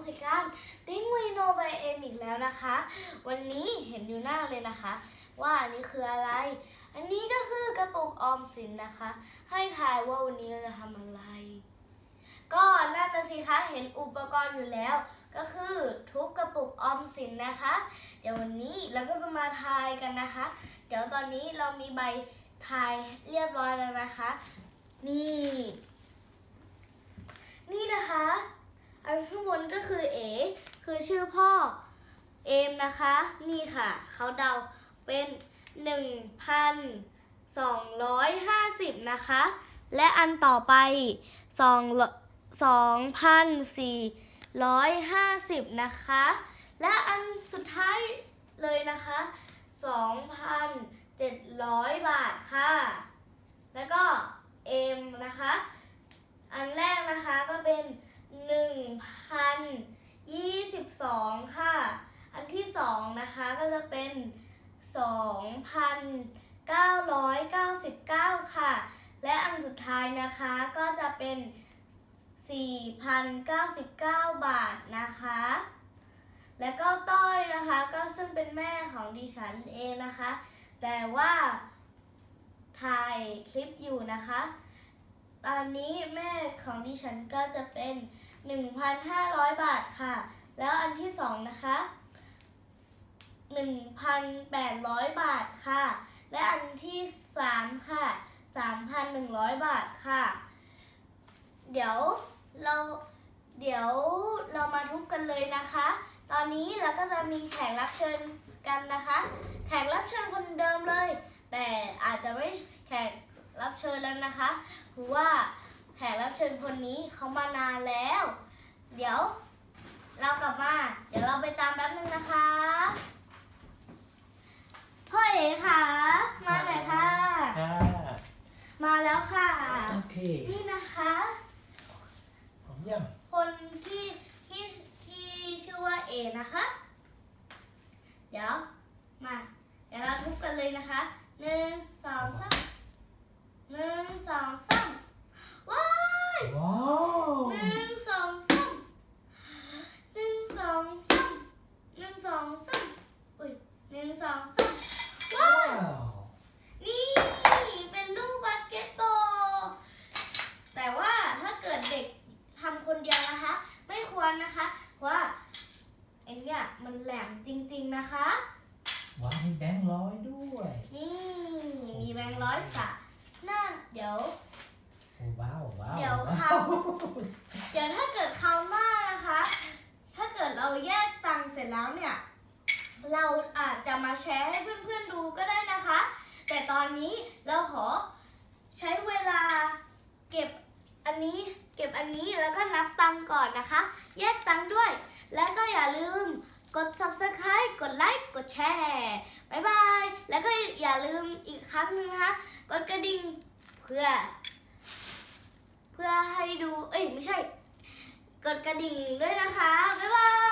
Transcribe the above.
บรายการติ้งวีโนบายเอมอีกแล้วนะคะ วันนี้เห็นอยู่หน้าเลยนะคะ ว่าอันนี้คืออะไร อันนี้ก็คือกระปุกออมสินนะคะ ให้ทายว่าวันนี้เราจะทำอะไร ก็นั่นนะสิคะเห็นอุปกรณ์อยู่แล้ว ก็คือทุบกระปุกออมสินนะคะ เดี๋ยววันนี้เราก็จะมาทายกันนะคะ เดี๋ยวตอนนี้เรามีใบทายเรียบร้อยแล้วนะคะ นี่ นี่นะคะ อันข้างบนก็คือเอคือชื่อพ่อเอมนะคะ นี่ค่ะ เขาเดาเป็น1,250นะคะ และอันต่อไป2 2,450นะคะ และอันสุดท้ายเลยนะคะ2,700บาทค่ะ แล้วก็เอมนะคะ อันแรกนะคะก็เป็น 1,022 ค่ะ อันที่สองนะคะก็จะเป็น 2,999 ค่ะ และอันสุดท้ายนะคะก็จะเป็น 4,099 บาทนะคะ และก็ต้อยนะคะก็ซึ่งเป็นแม่ของดิฉันเองนะคะ แต่ว่าถ่ายคลิปอยู่นะคะ ตอนนี้แม่ของดิฉันก็จะเป็น 1,500 บาทค่ะ แล้วอันที่สองนะคะ 1,800 บาทค่ะ และอันที่สามค่ะ 3,100 บาทค่ะ เดี๋ยวเราเดี๋ยวเรามาทุบกันเลยนะคะ ตอนนี้เราก็จะมีแขกรับเชิญกันนะคะ แขกรับเชิญคนเดิมเลย แต่อาจจะไม่แขกรับเชิญแล้วนะคะเพราะว่า ขกรับเชิญคนนี้เขามานานแล้ว เดี๋ยว เรากลับมา เดี๋ยวเราไปตามแป๊บนึงนะคะ พ่อเอ๋ค่ะ มาหน่อยค่ะ ค่ะมาแล้วค่ะ โอเคนี่นะคะผมยังคนที่ที่ที่ชื่อว่าเอนะคะ เดี๋ยว มา เดี๋ยวเราทุบกันเลยนะคะหนึ่งสองสามหนึ่งสองสามว้าย ว้าวหนึ่งสองสามหนึ่งสองสามหนึ่งสองสามอุ้ยหนึ่งสองสามว้าว้าวนี่เป็นลูกบาสเกตบอลแต่ว่าถ้าเกิดเด็กทำคนเดียวนะคะ ไม่ควรนะคะ เพราะว่าไอ้เนี่ยมันแหลมจริง ๆนะคะ ว้าวมีแบงค์ร้อยด้วย นี่มีแบงค์ร้อยสะหน้าเดี๋ยวโอ้ว้าวว้าว เดี๋ยวว้าค่ะเดี๋ยวถ้าเกิดคราวหน้านะคะ ถ้าเกิดเราแยกตังค์เสร็จแล้วเนี่ย เราอาจจะมาแชร์ให้เพื่อนๆดูก็ได้นะคะ แต่ตอนนี้เราขอใช้เวลาเก็บอันนี้เก็บอันนี้แล้วก็นับตังค์ก่อนนะคะ แยกตังค์ด้วย แล้วก็อย่าลืมกด subscribe กดไลค์กดแชร์บ๊ายบาย แล้วก็อย่าลืมอีกครั้งหนึงนะคะ กดกระดิ่งเพื่อ เพื่อให้ดู เอ้ย ไม่ใช่ กดกระดิ่งด้วยนะคะ บ๊ายบาย